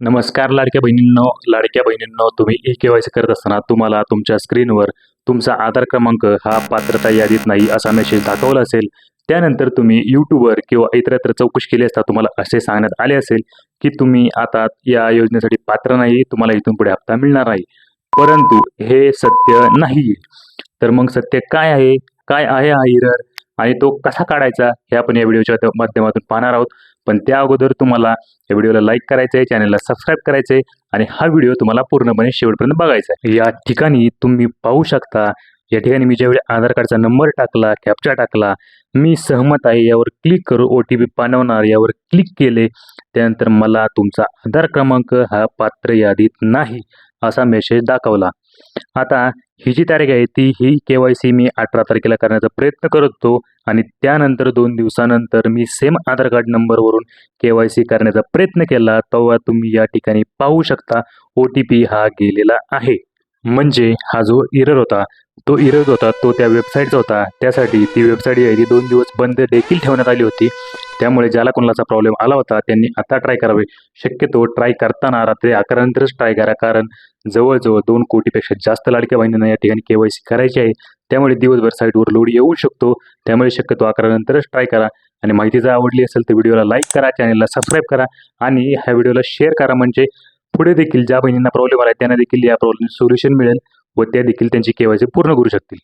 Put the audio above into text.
नमस्कार लाडक्या बहिणींनो लाडक्या बहिणींनो तुम्ही ई के वाय सी करत असताना तुम्हाला तुमच्या स्क्रीनवर तुमचा आधार क्रमांक हा पात्रता यादीत नाही असा मेसेज दाखवला असेल. त्यानंतर तुम्ही यूट्यूबवर किंवा इतरत्र चौकशी केली असता तुम्हाला असे सांगण्यात आले असेल की तुम्ही आता या योजनेसाठी पात्र नाही तुम्हाला इथून पुढे हप्ता मिळणार नाही. परंतु हे सत्य नाही. तर मग सत्य काय आहे? काय आहे हा इरर आणि तो कसा काढायचा? हे आपण या व्हिडिओच्या माध्यमातून पाहणार आहोत. पण त्या अगोदर तुम्हाला या व्हिडिओला लाईक करायचं आहे चॅनलला सबस्क्राईब करायचं आहे आणि हा व्हिडिओ तुम्हाला पूर्णपणे शेवटपर्यंत बघायचा आहे. या ठिकाणी तुम्ही पाहू शकता या ठिकाणी मी ज्यावेळी आधार कार्डचा नंबर टाकला कॅप्चा टाकला मी सहमत आहे यावर क्लिक करू ओ टी पी पाठवणार यावर क्लिक केले त्यानंतर मला तुमचा आधार क्रमांक हा पात्र यादीत नाही असा मेसेज दाखवला. आता ही जी तारीख आहे ती ही के वाय सी मी अठरा तारखेला करण्याचा प्रयत्न करत होतो आणि त्यानंतर दोन दिवसानंतर मी सेम आधार कार्ड नंबरवरून के वाय सी करण्याचा प्रयत्न केला. तेव्हा तुम्ही या ठिकाणी पाहू शकता ओ टी पी हा गेलेला आहे. म्हणजे हा जो इरर होता तो इरर होता तो त्या वेबसाईटचा होता. त्यासाठी ती वेबसाईट आहे ती दोन दिवस बंद देखील ठेवण्यात आली होती. त्यामुळे ज्याला कोणाचा प्रॉब्लेम आला होता त्यांनी आता ट्राय करावे. शक्यतो ट्राय करताना रात्री अकरानंतरच ट्राय करा. कारण जवळजवळ दोन कोटीपेक्षा जास्त लाडक्या बहिणींना या ठिकाणी के वाय सी करायची आहे. त्यामुळे दिवसभर साईटवर लोड येऊ शकतो. त्यामुळे शक्यतो अकरानंतरच ट्राय करा. आणि माहिती जर आवडली असेल तर व्हिडिओला लाईक करा चॅनलला सबस्क्राईब करा. आणि ह्या व्हिडिओला शेअर करा. म्हणजे पुढे देखील ज्या बहिणींना प्रॉब्लेम आला त्यांना देखील या प्रॉब्लेम सोल्युशन मिळेल व त्या देखील त्यांची केवायसी पूर्ण करू शकतील.